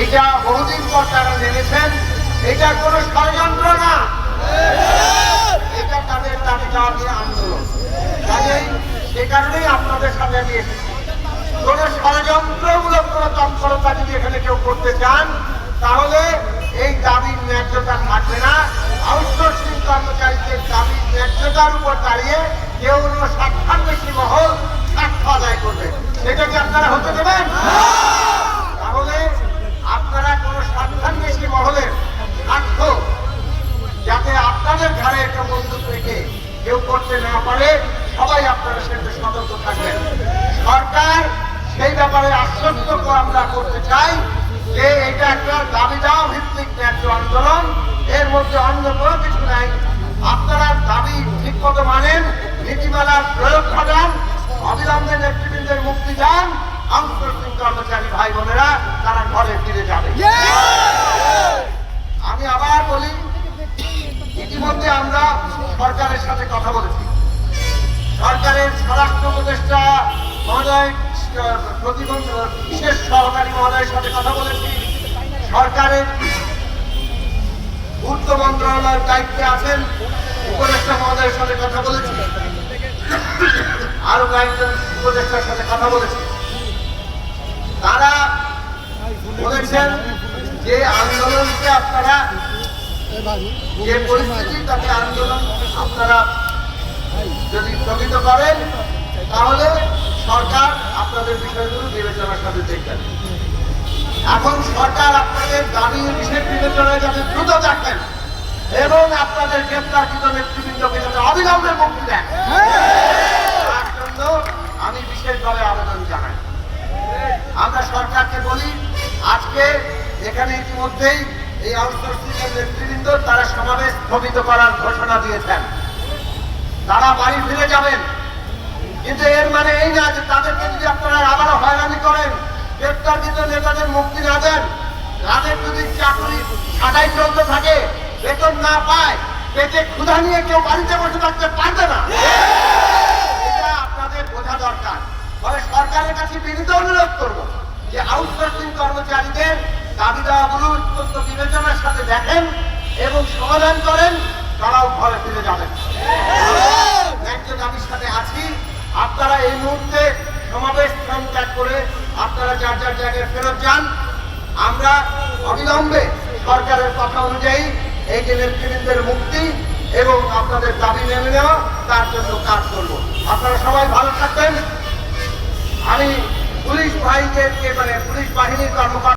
এটা বহুদিন পর তারা নেমেছেন। এটা কোনো ষড়যন্ত্র না। এটা তাদের দাবি আন্দোলন। কাজেই সে কারণেই আপনাদের সাথে আমি এসেছি। কোন ষড়যন্ত্রমূলক কোন তৎপরতা যদি এখানে কেউ করতে চান, তাহলে এই দাবির ন্যায্যতা থাকবে না। আউটসোর্সিং কর্মচারীদের দাবির ন্যায্যতার উপর দাঁড়িয়ে কেউ অন্য স্বার্থান্বেষী মহল স্বার্থ আদায় করবে। সেটা কি আপনারা হতে দেবেন? পারে সবাই আপনারা সেটা সতর্ক থাকবেন। সরকার সেই ব্যাপারে আশ্বস্ত আমরা করতে চাই যে এটা একটা দাবি দেওয়া ভিত্তিক ন্যায্য আন্দোলন। এর মধ্যে অন্য কোনো কিছু নাই। আপনারা দাবি ঠিক মতো মানেন, নীতিমালার প্রয়োগ ঘটান, অবিলম্বে নেতৃবৃন্দের মুক্তি দেন আউটসোর্সিং কর্মচারী ভাই বোনেরা, তারা ঘরে ফিরে যাবে। আমি আবার বলি, ইতিমধ্যে আমরা সরকারের সাথে কথা বলেছি। সরকারের স্বরাষ্ট্র উপদেষ্টা মহোদয় বিশেষ সহকারী মহোদয়ের সাথে কথা বলেছি। সরকারের পূর্ত মন্ত্রণালয়ের দায়িত্বে আছেন উপদেষ্টা মহোদয়ের সাথে কথা বলেছি। আরও কয়েকজন উপদেষ্টার সাথে কথা বলেছি। তারা বলেছেন যে আন্দোলনকে আপনারা যে পরিস্থিতি তাতে আন্দোলন আপনারা যদি স্থগিত করেন, তাহলে সরকার আপনাদের বিষয়গুলো বিবেচনার সাথে দেখবেন। এখন সরকার আপনাদের দাবি বিশেষ বিবেচনায় যাতে দ্রুত দেখেন এবং আপনাদের গ্রেপ্তারকৃত নেতৃবৃন্দকে যাতে অবিলম্বে মুক্তি দেন। তার জন্য আমি বিশেষভাবে আবেদন জানাই। আমরা সরকারকে বলি, আজকে এখানে ইতিমধ্যেই এই আউটসোর্সিং এর নেতৃবৃন্দ তারা সমাবেশ স্থগিত করার ঘোষণা দিয়েছেন। তারা বাড়ি ফিরে যাবেন। মানে এই না যে তাদেরকে যদি আপনারা আবারও হয়রানি করেন গ্রেপ্তারকৃত নেতাদের মুক্তি না দেন তাদের যদি চাকরি ছাটাই চলতে থাকে বেতন না পায় পেটে ক্ষুধা নিয়ে কেউ বাড়িতে বসে থাকতে পারবে না। এটা আপনাদের বোঝা দরকার। ফলে সরকারের কাছে বিনীত অনুরোধ করব যে আউটসোর্সিং কর্মচারীদের দাবি দাওয়াগুলো অত্যন্ত বিবেচনার সাথে দেখেন এবং সমাধান করেন তারাও ঘরে ফিরে যাবেন। আপনারা যার যার জায়গায় ফেরত যান। আমরা অবিলম্বে সরকারের কথা অনুযায়ী এই যে নেতৃবৃন্দের মুক্তি এবং আপনাদের দাবি মেনে নেওয়া, তার জন্য কাজ করব। আপনারা সবাই ভালো থাকবেন। আমি পুলিশ ভাইদেরকে মানে পুলিশ বাহিনীর কর্মকর্তা